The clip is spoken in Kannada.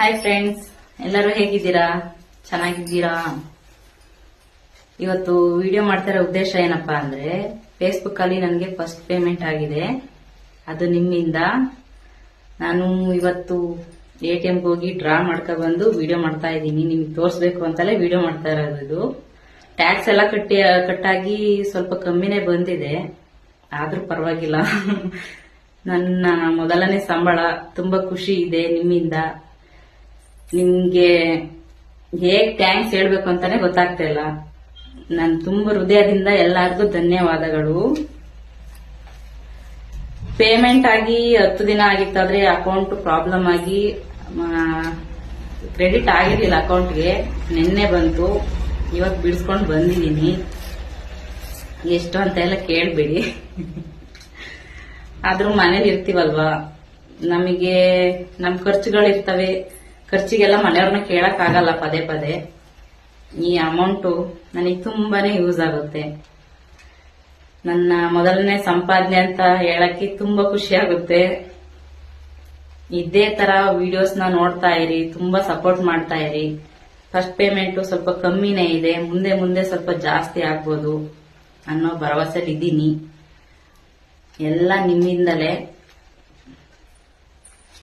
ಹಾಯ್ ಫ್ರೆಂಡ್ಸ್ ಎಲ್ಲರೂ ಹೇಗಿದ್ದೀರಾ? ಚೆನ್ನಾಗಿದ್ದೀರಾ? ಇವತ್ತು ವಿಡಿಯೋ ಮಾಡ್ತಿರೋ ಉದ್ದೇಶ ಏನಪ್ಪಾ ಅಂದ್ರೆ ಫೇಸ್ಬುಕ್ ಅಲ್ಲಿ ನನಗೆ ಫಸ್ಟ್ ಪೇಮೆಂಟ್ ಆಗಿದೆ. ಅದು ನಿಮ್ಮಿಂದ. ನಾನು ಇವತ್ತು ಎ ಟಿ ಹೋಗಿ ಡ್ರಾ ಮಾಡ್ಕೊ ಬಂದು ವಿಡಿಯೋ ಮಾಡ್ತಾ ಇದ್ದೀನಿ. ನಿಮ್ಗೆ ತೋರಿಸ್ಬೇಕು ಅಂತಲೇ ವಿಡಿಯೋ ಮಾಡ್ತಾ ಇರೋದು ಇದು. ಟ್ಯಾಕ್ಸ್ ಎಲ್ಲ ಕಟ್ಟಿ, ಕಟ್ಟಾಗಿ ಸ್ವಲ್ಪ ಕಮ್ಮಿನೇ ಬಂದಿದೆ. ಆದ್ರೂ ಪರವಾಗಿಲ್ಲ. ನನ್ನ ಮೊದಲನೇ ಸಂಬಳ ತುಂಬಾ ಖುಷಿ ಇದೆ ನಿಮ್ಮಿಂದ. ನಿಮ್ಗೆ ಹೇಗ್ ಥ್ಯಾಂಕ್ಸ್ ಹೇಳ್ಬೇಕು ಅಂತಾನೆ ಗೊತ್ತಾಗ್ತಾ ಇಲ್ಲ. ನಾನು ತುಂಬಾ ಹೃದಯದಿಂದ ಎಲ್ಲರಿಗೂ ಧನ್ಯವಾದಗಳು. ಪೇಮೆಂಟ್ ಆಗಿ ಹತ್ತು ದಿನ ಆಗಿತ್ತಾದ್ರೆ ಅಕೌಂಟ್ ಪ್ರಾಬ್ಲಮ್ ಆಗಿ ಕ್ರೆಡಿಟ್ ಆಗಿರ್ಲಿಲ್ಲ ಅಕೌಂಟ್ಗೆ ನಿನ್ನೆ ಬಂತು. ಇವತ್ತು ಬಿಡಿಸ್ಕೊಂಡು ಬಂದಿದ್ದೀನಿ ಎಷ್ಟು ಅಂತ ಎಲ್ಲ ಕೇಳಬೇಡಿ. ಆದ್ರೂ ಮನೇಲಿ ಇರ್ತೀವಲ್ವಾ? ನಮಗೆ, ನಮ್ ಖರ್ಚುಗಳಿರ್ತವೆ. ಖರ್ಚಿಗೆಲ್ಲ ಮನೆಯವ್ರನ್ನ ಕೇಳಕ್ ಆಗಲ್ಲ ಪದೇ ಪದೇ. ಈ ಅಮೌಂಟು ನನಗೆ ತುಂಬಾನೇ ಯೂಸ್ ಆಗುತ್ತೆ. ನನ್ನ ಮೊದಲನೇ ಸಂಪಾದನೆ ಅಂತ ಹೇಳಕ್ಕೆ ತುಂಬಾ ಖುಷಿ ಆಗುತ್ತೆ. ಇದೇ ತರ ವಿಡಿಯೋಸ್ನ ನೋಡ್ತಾ ಇರಿ, ತುಂಬಾ ಸಪೋರ್ಟ್ ಮಾಡ್ತಾ ಇರಿ. ಫಸ್ಟ್ ಪೇಮೆಂಟ್ ಸ್ವಲ್ಪ ಕಮ್ಮಿನೇ ಇದೆ, ಮುಂದೆ ಮುಂದೆ ಸ್ವಲ್ಪ ಜಾಸ್ತಿ ಆಗ್ಬೋದು ಅನ್ನೋ ಭರವಸೆಲಿ ಇದ್ದೀನಿ ಎಲ್ಲ ನಿಮ್ಮಿಂದಲೇ